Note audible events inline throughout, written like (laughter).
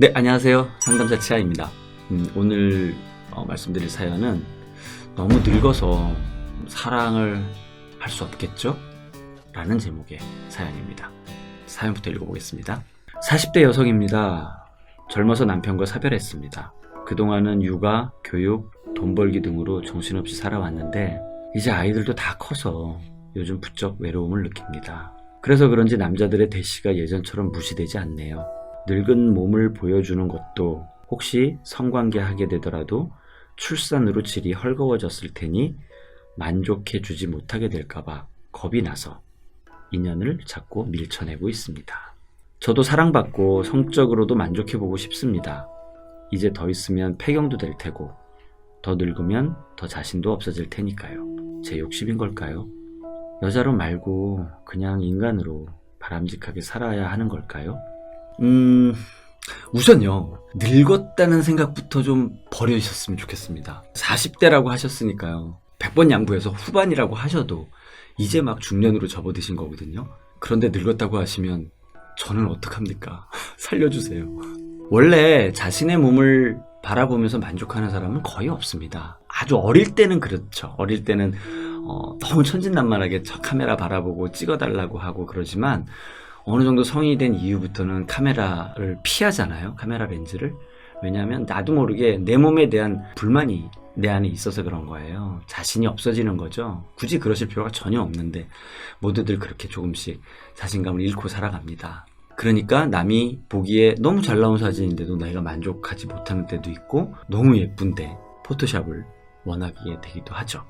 네, 안녕하세요. 상담자 치아입니다. 음, 오늘 어, 말씀드릴 사연은 너무 늙어서 사랑을 할 수 없겠죠? 라는 제목의 사연입니다. 사연부터 읽어보겠습니다. 40대 여성입니다. 젊어서 남편과 사별했습니다. 그동안은 육아, 교육, 돈 벌기 등으로 정신없이 살아왔는데 이제 아이들도 다 커서 요즘 부쩍 외로움을 느낍니다. 그래서 그런지 남자들의 대시가 예전처럼 무시되지 않네요. 늙은 몸을 보여주는 것도 혹시 성관계 하게 되더라도 출산으로 질이 헐거워졌을 테니 만족해 주지 못하게 될까봐 겁이 나서 인연을 자꾸 밀쳐내고 있습니다. 저도 사랑받고 성적으로도 만족해 보고 싶습니다. 이제 더 있으면 폐경도 될 테고 더 늙으면 더 자신도 없어질 테니까요. 제 욕심인 걸까요? 여자로 말고 그냥 인간으로 바람직하게 살아야 하는 걸까요? 음, 우선요, 늙었다는 생각부터 좀 버려주셨으면 좋겠습니다. 40대라고 하셨으니까요. 100번 양보해서 후반이라고 하셔도 이제 막 중년으로 접어드신 거거든요. 그런데 늙었다고 하시면 저는 어떡합니까? (laughs) 살려주세요. 원래 자신의 몸을 바라보면서 만족하는 사람은 거의 없습니다. 아주 어릴 때는 그렇죠. 어릴 때는 어, 너무 천진난만하게 저 카메라 바라보고 찍어달라고 하고 그러지만 어느 정도 성인이 된 이후부터는 카메라를 피하잖아요. 카메라 렌즈를. 왜냐하면 나도 모르게 내 몸에 대한 불만이 내 안에 있어서 그런 거예요. 자신이 없어지는 거죠. 굳이 그러실 필요가 전혀 없는데 모두들 그렇게 조금씩 자신감을 잃고 살아갑니다. 그러니까 남이 보기에 너무 잘 나온 사진인데도 내가 만족하지 못하는 때도 있고 너무 예쁜데 포토샵을 원하게 되기도 하죠.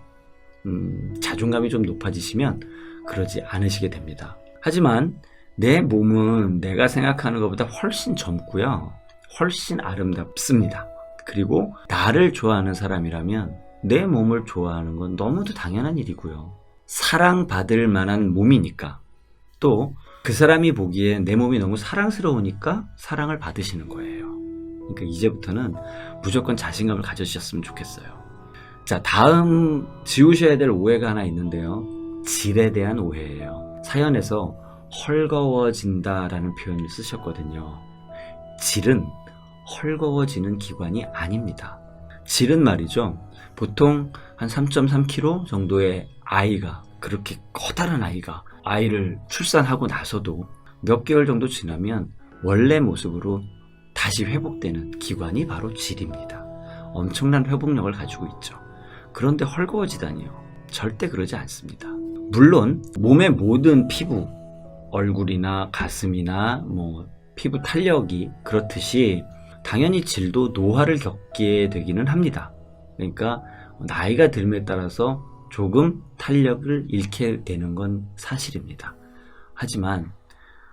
음, 자존감이 좀 높아지시면 그러지 않으시게 됩니다. 하지만 내 몸은 내가 생각하는 것보다 훨씬 젊고요. 훨씬 아름답습니다. 그리고 나를 좋아하는 사람이라면 내 몸을 좋아하는 건 너무도 당연한 일이고요. 사랑받을 만한 몸이니까 또 그 사람이 보기에 내 몸이 너무 사랑스러우니까 사랑을 받으시는 거예요. 그러니까 이제부터는 무조건 자신감을 가져주셨으면 좋겠어요. 자, 다음 지우셔야 될 오해가 하나 있는데요. 질에 대한 오해예요. 사연에서 헐거워진다라는 표현을 쓰셨거든요. 질은 헐거워지는 기관이 아닙니다. 질은 말이죠. 보통 한 3.3kg 정도의 아이가 그렇게 커다란 아이가 아이를 출산하고 나서도 몇 개월 정도 지나면 원래 모습으로 다시 회복되는 기관이 바로 질입니다. 엄청난 회복력을 가지고 있죠. 그런데 헐거워지다니요. 절대 그러지 않습니다. 물론 몸의 모든 피부, 얼굴이나 가슴이나 뭐 피부 탄력이 그렇듯이 당연히 질도 노화를 겪게 되기는 합니다. 그러니까 나이가 들음에 따라서 조금 탄력을 잃게 되는 건 사실입니다. 하지만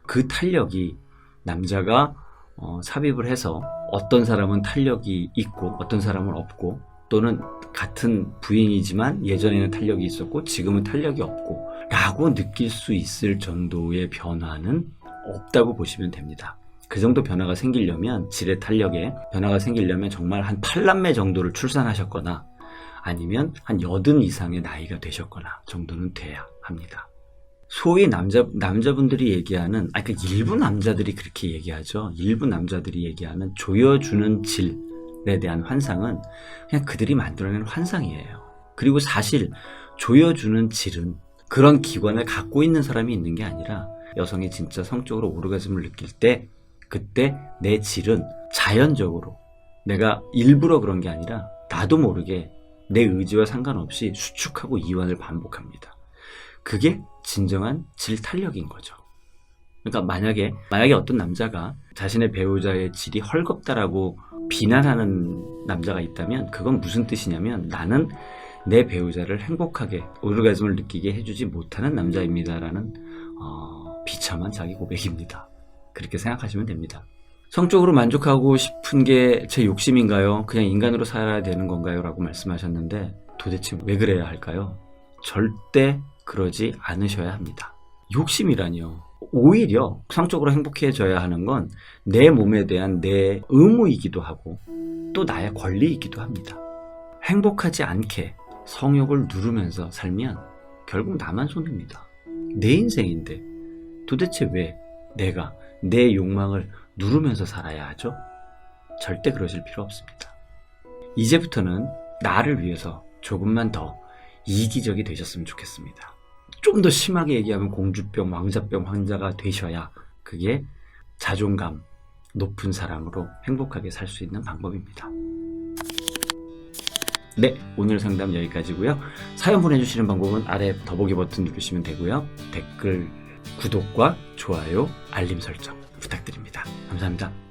그 탄력이 남자가 어, 삽입을 해서 어떤 사람은 탄력이 있고 어떤 사람은 없고 또는 같은 부인이지만 예전에는 탄력이 있었고 지금은 탄력이 없고 라고 느낄 수 있을 정도의 변화는 없다고 보시면 됩니다. 그 정도 변화가 생기려면 질의 탄력에 변화가 생기려면 정말 한 8남매 정도를 출산하셨거나 아니면 한 여든 이상의 나이가 되셨거나 정도는 돼야 합니다. 소위 남자, 남자분들이 얘기하는, 아, 그 일부 남자들이 그렇게 얘기하죠. 일부 남자들이 얘기하는 조여주는 질 에 대한 환상은 그냥 그들이 만들어낸 환상이에요. 그리고 사실 조여주는 질은 그런 기관을 갖고 있는 사람이 있는 게 아니라 여성이 진짜 성적으로 오르가즘을 느낄 때 그때 내 질은 자연적으로 내가 일부러 그런 게 아니라 나도 모르게 내 의지와 상관없이 수축하고 이완을 반복합니다. 그게 진정한 질 탄력인 거죠. 그러니까 만약에 만약에 어떤 남자가 자신의 배우자의 질이 헐겁다라고 비난하는 남자가 있다면 그건 무슨 뜻이냐면 나는 내 배우자를 행복하게 오르가즘을 느끼게 해주지 못하는 남자입니다라는 어, 비참한 자기 고백입니다. 그렇게 생각하시면 됩니다. 성적으로 만족하고 싶은 게 제 욕심인가요? 그냥 인간으로 살아야 되는 건가요? 라고 말씀하셨는데 도대체 왜 그래야 할까요? 절대 그러지 않으셔야 합니다. 욕심이라니요. 오히려 성적으로 행복해져야 하는 건 내 몸에 대한 내 의무이기도 하고 또 나의 권리이기도 합니다. 행복하지 않게 성욕을 누르면서 살면 결국 나만 손해입니다. 내 인생인데 도대체 왜 내가 내 욕망을 누르면서 살아야 하죠? 절대 그러실 필요 없습니다. 이제부터는 나를 위해서 조금만 더 이기적이 되셨으면 좋겠습니다. 좀 더 심하게 얘기하면 공주병, 왕자병 환자가 되셔야 그게 자존감 높은 사람으로 행복하게 살 수 있는 방법입니다. 네, 오늘 상담 여기까지고요. 사연 보내주시는 방법은 아래 더보기 버튼 누르시면 되고요. 댓글, 구독과 좋아요, 알림 설정 부탁드립니다. 감사합니다.